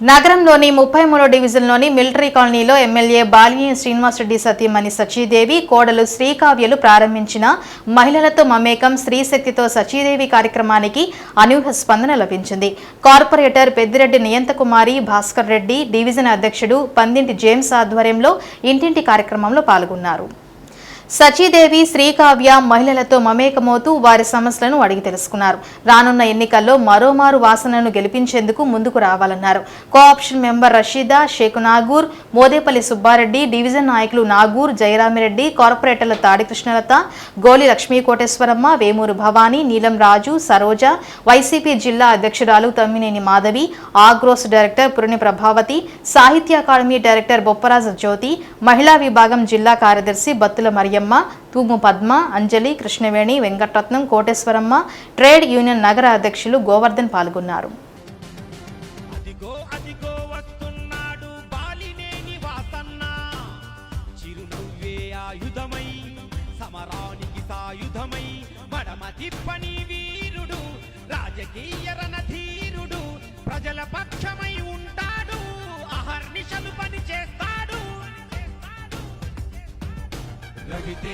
నగరంలోని ముప్పై మూడో డివిజన్లోని మిలిటరీ కాలనీలో ఎమ్మెల్యే బాలిని శ్రీనివాసరెడ్డి సతీమణి సచీదేవి కోడలు శ్రీకావ్యలు ప్రారంభించిన మహిళలతో మమేకం స్త్రీశక్తితో సచీదేవి కార్యక్రమానికి అనూహ్య స్పందన లభించింది. కార్పొరేటర్ పెద్దిరెడ్డి నియంతకుమారి భాస్కర్ రెడ్డి డివిజన్ అధ్యక్షుడు పందింటి జేమ్స్ ఆధ్వర్యంలో ఇంటింటి కార్యక్రమంలో పాల్గొన్నారు. సచీదేవి శ్రీకావ్య మహిళలతో మమేకమవుతూ వారి సమస్యలను అడిగి తెలుసుకున్నారు. రానున్న ఎన్నికల్లో మరోమారు వాసనను గెలిపించేందుకు ముందుకు రావాలన్నారు. Cooption member Rasheeda Shaik Nagoor Modepalli Subbareddy division నాయకులు నాగూర్ జయరామిరెడ్డి కార్పొరేటర్ల తాడి కృష్ణలత గోలి లక్ష్మీ కోటేశ్వరమ్మ వేమూరు భవానీ నీలం రాజు సరోజ వైసీపీ జిల్లా అధ్యక్షురాలు తమ్మినేని మాధవి ఆగ్రోస్ డైరెక్టర్ పురిని ప్రభావతి సాహిత్య అకాడమీ డైరెక్టర్ బొప్పరాజ జ్యోతి మహిళా విభాగం జిల్లా కార్యదర్శి బత్తుల మాయమ్మ తూము పద్మ అంజలి కృష్ణవేణి వెంకటరత్నం కోటేశ్వరమ్మ ట్రేడ్ యూనియన్ నగర అధ్యక్షులు గోవర్ధన్ పాల్గొన్నారు. అదిగో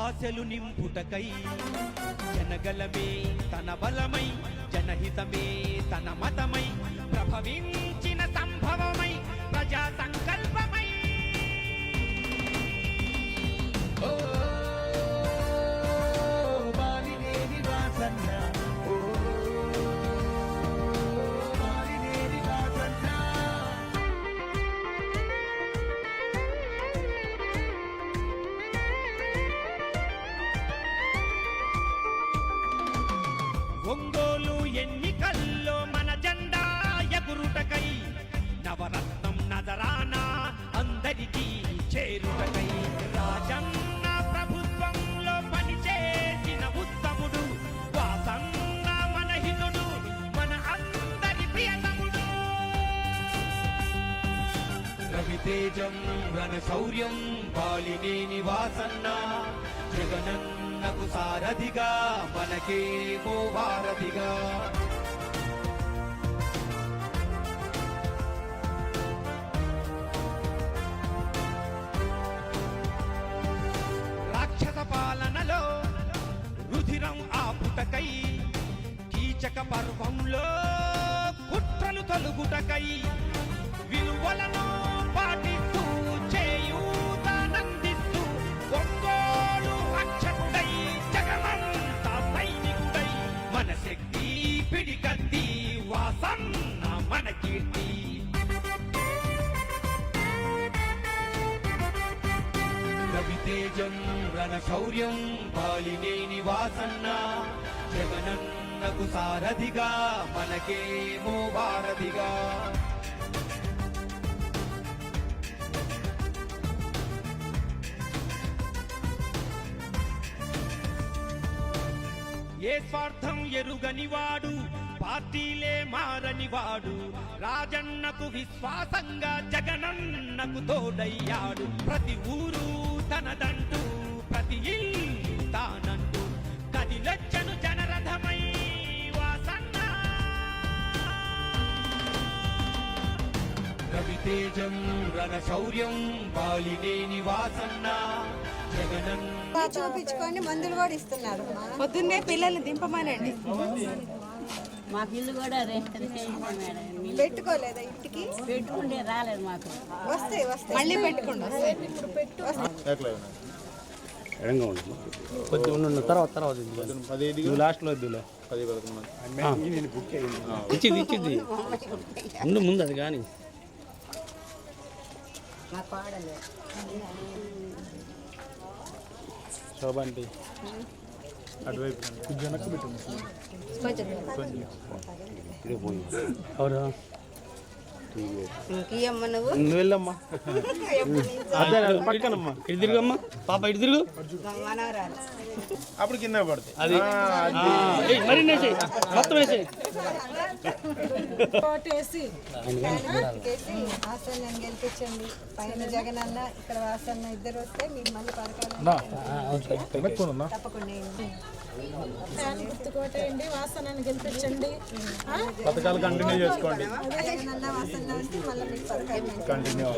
ఆశలు నింపుటకై జనగలమే తన బలమై జనహితమే తన మతమై. ఎన్నికల్లో మన జెండా ఎగురుటకై నవరత్నం నజరాన అందరికీ చేరుటకై. రాజన్న ప్రభుత్వంలో పనిచేసిన ఉత్తముడు వాసన్న మన హితుడు మన అందరి ప్రియతముడు. రవితేజం రణ శౌర్యం బాలినేని వాసన్న జగనన్నకు సారథిగా మనకేమో వారధిగా రాక్షస పాలనలో రుధిరం ఆపుటకై కీచక పర్వంలో కుట్రలు తొలుగుటకై విలువలను రణ శౌర్యం బాలినేని వాసన్న జగనన్నకు సారథిగా మనకేమో వారధిగా ఏ స్వార్థం ఎరుగనివాడు పార్టీలే మారనివాడు రాజన్నకు విశ్వాసంగా జగనన్నకు తోడయ్యాడు. ప్రతి ఊరు తనదంటూ ప్రతి ఇల్లు తానంటూ కదిలొచ్చను జనరథమై వాసన్న. రవితేజం రణ శౌర్యం బాలినేని వాసన్న జగనన్న చూపించుకొని మందులు కూడా ఇస్తున్నారు. పొద్దున్నే పిల్లల్ని దింపమానండి. మాకు ఇల్లు కూడా పెట్టుకోలేదా ఇంటికి? పెట్టుకుంటే రాలేదు మాకు. వస్తాయి వస్తాయి. మళ్ళీ పెట్టుకోండి వస్తాయి. ఎడంగా ఉంది. కొద్దిగా ఉండు తర్వాత తర్వాత. నువ్వు లాస్ట్లో వద్దులే ఇచ్చింది ఇచ్చింది ముందు ముందు అది కానీ. శోభ అంటే అటువైపు వెనక్కి పెట్టు. ఎవరు? ఇంకీయమ్మ నువ్వు? నువ్వు వెళ్ళమ్మా. అదే పక్కనమ్మా. ఇటు తిరుగమ్మా. పాప ఇటు తిరుగు. మనవరాలు అప్పుడు కింద పడుతుంది అది. ఏయ్, మరి వేసేయి మొత్తం వేసేయి. గెలిపించండి. పైన జగన్ అన్న ఇక్కడ వాసన్న ఇద్దరు వస్తే మళ్ళీ పథకాలు తప్పకుండా వేయండి. గుర్తుకోటేయండి వాసనని గెలిపించండి? పథకాలు కంటిన్యూ చేసుకోండి కంటిన్యూ